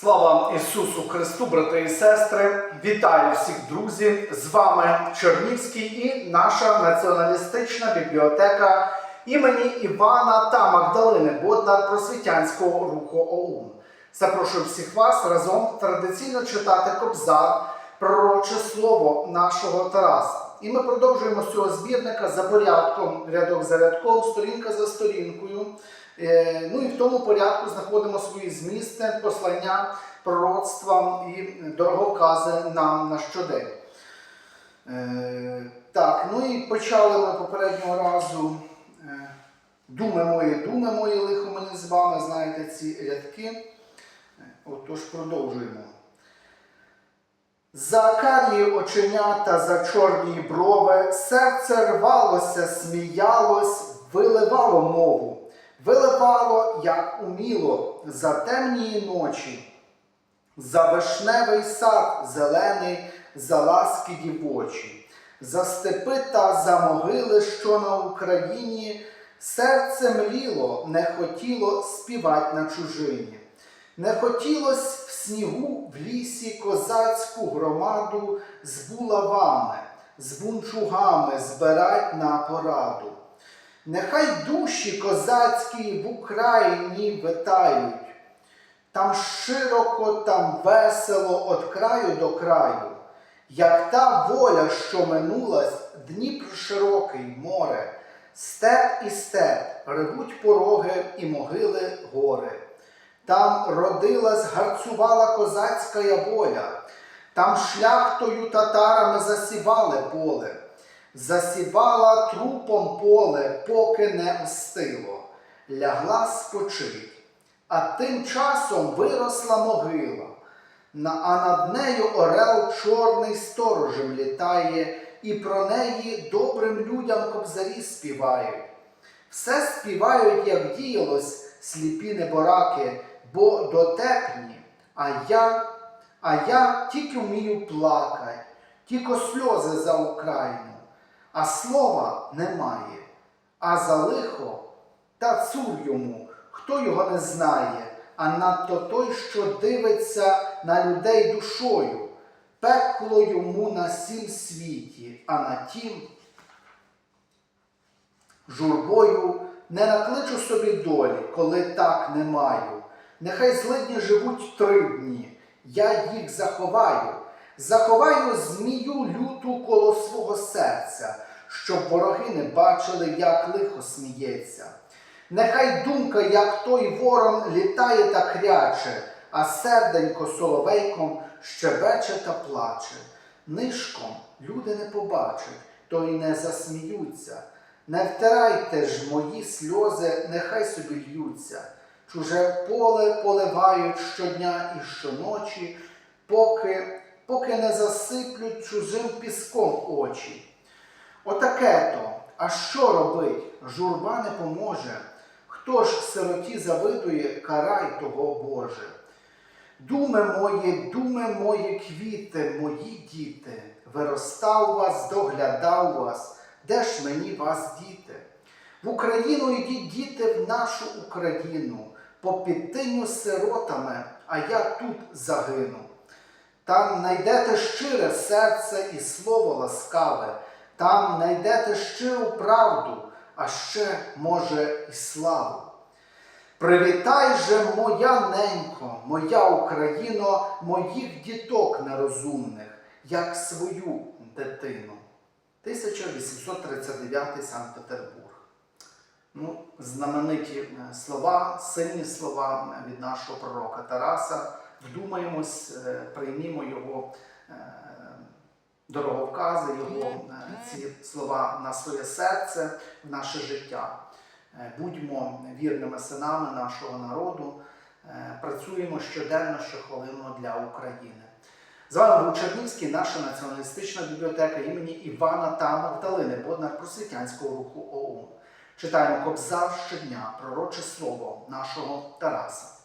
Слава Ісусу Христу, брати і сестри! Вітаю всіх друзів! З вами Чернівський і наша націоналістична бібліотека імені Івана та Магдалини Боднар Просвітянського руху ОУН. Запрошую всіх вас разом традиційно читати Кобзар, пророче слово нашого Тараса. І ми продовжуємо з цього збірника за порядком, рядок за рядком, сторінка за сторінкою. Е, Ну і в тому порядку знаходимо свої змісти, послання, пророцтва і дороговкази нам на щодень. Е, Так, ну і почали ми попереднього разу. е, Думи мої, думи мої, лихо мені з вами, знаєте ці рядки. Отож, продовжуємо. За карі оченята, за чорні брови, серце рвалося, сміялось, виливало мову, виливало, як уміло, за темні ночі, за вишневий сад зелений, за ласки дівочі, за степи та за могили, що на Україні, серце мліло, не хотіло співать на чужині. Не хотілось снігу в лісі козацьку громаду з булавами, з бунчугами збирать на пораду. Нехай душі козацькі в Україні витають, там широко, там весело від краю до краю, як та воля, що минулась, Дніпр широкий море, степ і степ ревуть пороги і могили гори. Там родилась, гарцювала козацька воля, там шляхтою татарами засівали поле, засівала трупом поле, поки не остило, лягла спочить. А тим часом виросла могила, а над нею орел чорний сторожем літає, і про неї добрим людям кобзарі співають. Все співають, як діялось, сліпі небораки, бо дотепні, а я, а я тільки вмію плакать, тільки сльози за Україну, а слова немає, а за лихо та цур йому, хто його не знає, а надто той, що дивиться на людей душою, пекло йому на сім світі, а на тім журбою не накличу собі долі, коли так не маю. Нехай злидні живуть три дні, я їх заховаю, заховаю змію люту коло свого серця, щоб вороги не бачили, як лихо сміється. Нехай думка, як той ворон, літає та кряче, а серденько соловейком щебече та плаче. Нишком люди не побачать, то й не засміються. Не втирайте ж мої сльози, нехай собі льються. Чуже поле поливають щодня і щоночі, поки, поки не засиплють чужим піском очі. Отаке то, а що робить? Журба не поможе. Хто ж сироті завидує, карай того Боже. Думи мої, думи мої квіти, мої діти, виростав вас, доглядав вас, де ж мені вас діти? В Україну йдіть діти в нашу Україну, по підтиню сиротами, а я тут загину. Там найдете щире серце і слово ласкаве, там найдете щиру правду, а ще, може, і славу. Привітай же, моя ненько, моя Україно, моїх діток нерозумних, як свою дитину. 1839 Санкт-Петербург. Ну, знамениті е, слова, сильні слова е, від нашого пророка Тараса. Вдумаємось, е, приймімо його дороговкази, його ці слова на своє серце, в наше життя. Будьмо вірними синами нашого народу, працюємо щоденно, щохвилинно для України. З вами був Чернівський, наша націоналістична бібліотека імені Івана та Магдалини, Боднар просвітянського руху ОУН. Читаємо Кобзар щодня, пророче слово нашого Тараса.